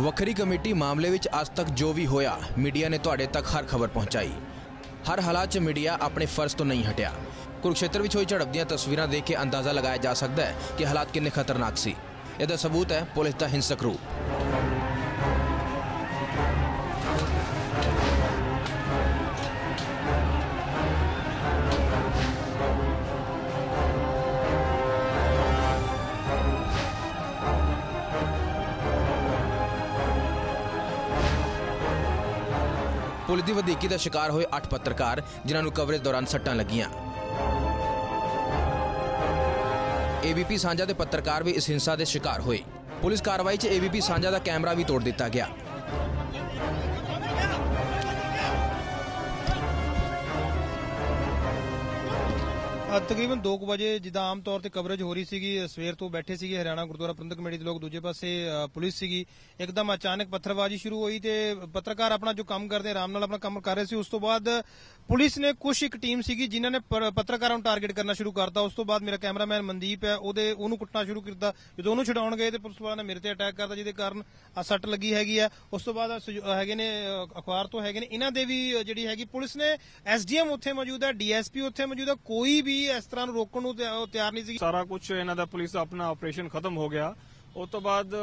ਵੱਖਰੀ ਕਮੇਟੀ ਮਾਮਲੇ ਵਿੱਚ ਅੱਜ ਤੱਕ ਜੋ ਵੀ ਹੋਇਆ, ਮੀਡੀਆ ਨੇ ਤੁਹਾਡੇ ਤੱਕ ਹਰ ਖਬਰ ਪਹੁੰਚਾਈ। ਹਰ ਹਾਲਾਤ 'ਚ ਮੀਡੀਆ ਆਪਣੇ ਫਰਜ਼ ਤੋਂ ਨਹੀਂ ਹਟਿਆ। ਕੁਰਕਸ਼ੇਤਰ ਵਿੱਚ ਹੋਈ ਝੜਪ ਦੀਆਂ ਤਸਵੀਰਾਂ ਦੇਖ ਕੇ ਅੰਦਾਜ਼ਾ ਲਗਾਇਆ ਜਾ ਸਕਦਾ ਹੈ ਕਿ ਹਾਲਾਤ ਕਿੰਨੇ ਖਤਰਨਾਕ ਸੀ। ਇਹਦਾ ਸਬੂਤ ਹੈ ਪੁਲਿਸ ਦਾ ਹਿੰਸਕ ਰੂਪ। ਪੁਲਿਸ ਦੀ ਵਧੀਕੀ ਦਾ ਸ਼ਿਕਾਰ ਹੋਏ 8 ਪੱਤਰਕਾਰ, ਜਿਨ੍ਹਾਂ ਨੂੰ ਕਵਰੇਜ ਦੌਰਾਨ ਸੱਟਾਂ ਲੱਗੀਆਂ। ਏਬੀਪੀ ਸਾਂਝਾ ਦੇ ਪੱਤਰਕਾਰ ਵੀ ਇਸ ਹਿੰਸਾ ਦੇ ਸ਼ਿਕਾਰ ਹੋਏ। ਪੁਲਿਸ ਕਾਰਵਾਈ 'ਚ ਏਬੀਪੀ ਸਾਂਝਾ ਦਾ ਕੈਮਰਾ ਵੀ ਤੋੜ ਦਿੱਤਾ ਗਿਆ। ਤਕਰੀਬਨ 2 ਵਜੇ ਜਿੱਦਾਂ ਆਮ ਤੌਰ ਤੇ ਕਵਰੇਜ ਹੋ ਰਹੀ ਸੀਗੀ ਸਵੇਰ ਤੋਂ ਬੈਠੇ ਸੀਗੇ ਹਰਿਆਣਾ ਗੁਰਦੁਆਰਾ ਪ੍ਰਬੰਧਕ ਕਮੇਟੀ ਦੇ ਲੋਕ, ਦੂਜੇ ਪਾਸੇ ਪੁਲਿਸ ਸੀਗੀ। ਇੱਕਦਮ ਅਚਾਨਕ ਪੱਥਰਬਾਜ਼ੀ ਸ਼ੁਰੂ ਹੋਈ ਤੇ ਪੱਤਰਕਾਰ ਆਪਣਾ ਜੋ ਕੰਮ ਕਰਦੇ, ਆਰਾਮ ਨਾਲ ਆਪਣਾ ਕੰਮ ਕਰ ਰਹੇ ਸੀ। ਉਸ ਤੋਂ ਬਾਅਦ ਪੁਲਿਸ ਨੇ ਕੁਝ ਇੱਕ ਟੀਮ ਸੀਗੀ ਜਿਨ੍ਹਾਂ ਨੇ ਪੱਤਰਕਾਰਾਂ ਨੂੰ ਟਾਰਗੇਟ ਕਰਨਾ ਸ਼ੁਰੂ ਕਰਤਾ। ਉਸ ਤੋਂ ਬਾਅਦ ਮੇਰਾ ਕੈਮਰਾਮੈਨ ਮਨਦੀਪ ਹੈ, ਉਹਦੇ, ਉਹਨੂੰ ਕੁੱਟਣਾ ਸ਼ੁਰੂ ਕੀਤਾ। ਜਦੋਂ ਉਹਨੂੰ ਛਡਾਉਣ ਗਏ ਤੇ ਪੁਲਿਸ ਵਾਲਿਆਂ ਨੇ ਮੇਰੇ ਤੇ ਅਟੈਕ ਕਰਤਾ, ਜਿਹਦੇ ਕਾਰਨ ਆ ਸੱਟ ਲੱਗੀ ਹੈਗੀ ਆ ਉਸ ਤੋਂ ਬਾਅਦ ਹੈਗੇ ਨੇ ਅਖਬਾਰ ਤੋਂ ਹੈਗੇ ਨੇ। ਇਹਨਾਂ ਦੇ ਵੀ ਜਿਹੜੀ ਹੈਗੀ ਪੁਲਿਸ ਨੇ ਐਸਡੀਐਮ ਉੱਥੇ ਮੌਜੂਦ ਹੈ, ਡੀਐਸਪੀ ਉੱਥੇ ਮੌਜੂਦ ਹੈ। ਕੋਈ ਵੀ ਇਸ ਤਰ੍ਹਾਂ ਨੂੰ ਰੋਕਣ ਨੂੰ ਤਿਆਰ ਨਹੀਂ ਸੀ। ਸਾਰਾ ਕੁਝ ਇਹਨਾਂ ਦਾ ਪੁਲਿਸ ਦਾ ਆਪਣਾ ਆਪਰੇਸ਼ਨ ਖਤਮ ਹੋ ਗਿਆ। ਉਸ ਤੋਂ ਬਾਅਦ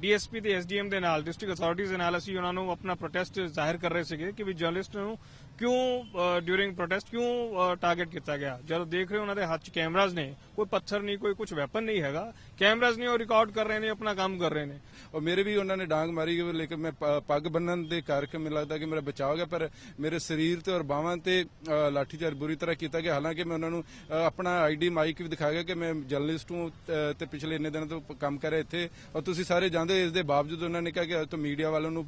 ਡੀਐਸਪੀ ਤੇ ਐਸਡੀਐਮ ਦੇ ਨਾਲ ਡਿਸਟ੍ਰਿਕਟ ਅਥਾਰਟੀਜ਼ ਦੇ ਨਾਲ ਅਸੀਂ ਉਹਨਾਂ ਨੂੰ ਆਪਣਾ ਪ੍ਰੋਟੈਸਟ ਜ਼ਾਹਿਰ ਕਰ ਰਹੇ ਸੀਗੇ ਕਿ ਵੀ ਜਰਨਲਿਸਟ ਨੂੰ ਕਿਉਂ ਡਿਊਰਿੰਗ ਪ੍ਰੋਟੈਸਟ ਕਿਉਂ ਟਾਰਗੇਟ ਕੀਤਾ ਗਿਆ? ਜਦੋਂ ਦੇਖ ਰਹੇ ਉਹਨਾਂ ਦੇ ਹੱਥ 'ਚ ਕੈਮਰਾਜ਼ ਨੇ ਕੋਈ ਪੱਥਰ ਨਹੀਂ ਕੋਈ ਕੁਝ ਵੈਪਨ ਨਹੀਂ ਹੈਗਾ। ਕੈਮਰਾਜ਼ ਨੇ ਉਹ ਰਿਕਾਰਡ ਕਰ ਰਹੇ ਨੇ ਆਪਣਾ ਕੰਮ ਕਰ ਰਹੇ ਨੇ। ਔਰ ਮੇਰੇ ਵੀ ਉਹਨਾਂ ਨੇ ਡਾਂਗ ਮਾਰੀ ਲੇਕਿਨ ਮੈਂ ਪੱਗ ਬੰਨਣ ਦੇ ਕਰਕੇ ਮੈਨੂੰ ਲੱਗਦਾ ਕਿ ਮੇਰਾ ਬਚਾਅ ਹੋ ਗਿਆ ਪਰ ਮੇਰੇ ਸਰੀਰ ਤੇ ਔਰ ਬਾਹਾਂ ਤੇ ਅ, ਲਾਠੀਚਾਰਜ ਬੁਰੀ ਤਰ੍ਹਾਂ ਕੀਤਾ ਗਿਆ। ਹਾਲਾਂਕਿ ਮੈਂ ਉਹਨਾਂ ਨੂੰ ਅ, ਆਪਣਾ ਆਈਡੀ ਮਾਈਕ ਵੀ ਦਿਖਾ ਗਿਆ ਕਿ ਮੈਂ ਜਰਨਲਿਸਟ ਹੂੰ ਤੇ ਪਿਛਲੇ ਇੰਨੇ ਦਿਨਾਂ ਤੋਂ ਕੰਮ ਕਰ ਰਿਹਾ ਇੱਥੇ ਔਰ ਤੁਸੀਂ ਸਾਰੇ ਜਾਣਦੇ ਇਸ ਦੇ ਬਾਵਜੂਦ ਉਹਨਾਂ ਨੇ ਕਿਹਾ ਕਿ ਤੁਮ ਮੀਡੀਆ ਵਾਲੋਂ ਨੂੰ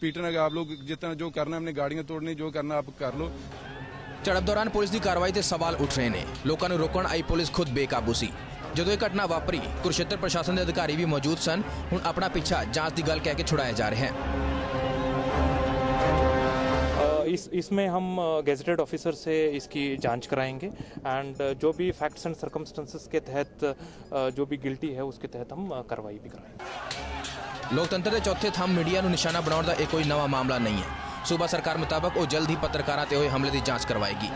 ਪੀਟਣਾ ਕਿ ਆਪ ਲੋਗ ਜਿਤਨਾ ਜੋ ਕਰਨਾ ਆਪਣੇ ਗਾੜੀਆਂ ਤੋੜਨੀ ਜੋ ਕਰਨਾ ਆਪ ਕਰ ਲਓ। ਝੜਪ ਦੌਰਾਨ ਪੁਲਿਸ ਦੀ ਕਾਰਵਾਈ ਤੇ ਸਵਾਲ ਉੱਠ ਰਹੇ ਨੇ। ਲੋਕਾਂ ਨੂੰ ਰੋਕਣ ਆਈ ਪੁਲਿਸ ਖੁਦ ਬੇਕਾਬੂ ਸੀ। ਜਦੋਂ ਇਹ ਘਟਨਾ ਵਾਪਰੀ ਕੁਰਸ਼ੇਤਰ ਪ੍ਰਸ਼ਾਸਨ ਦੇ ਅਧਿਕਾਰੀ ਵੀ ਮੌਜੂਦ ਸਨ। ਹੁਣ ਆਪਣਾ ਪਿੱਛਾ ਜਾਂਚ ਦੀ ਗੱਲ ਕਹਿ ਕੇ ਛੁਡਾਇਆ ਜਾ ਰਿਹਾ ਹੈ। इस इसमें हम गेजेटेड ऑफिसर से इसकी जांच कराएंगे एंड जो भी फैक्ट्स एंड सर्कमस्टेंसेस के तहत अ, जो भी गिल्टी है उसके तहत हम अ, कार्रवाई भी कराएंगे ਲੋਕਤੰਤਰ ਦੇ ਚੌਥੇ ਥੰਮ ਮੀਡੀਆ ਨੂੰ ਨਿਸ਼ਾਨਾ ਬਣਾਉਣ ਦਾ ਇਹ ਕੋਈ ਨਵਾਂ ਮਾਮਲਾ ਨਹੀਂ ਹੈ ਸੂਬਾ ਸਰਕਾਰ ਮੁਤਾਬਕ ਉਹ ਜਲਦ ਹੀ ਪੱਤਰਕਾਰਾਂ ਤੇ ਹੋਏ ਹਮਲੇ ਦੀ ਜਾਂਚ ਕਰਵਾਏਗੀ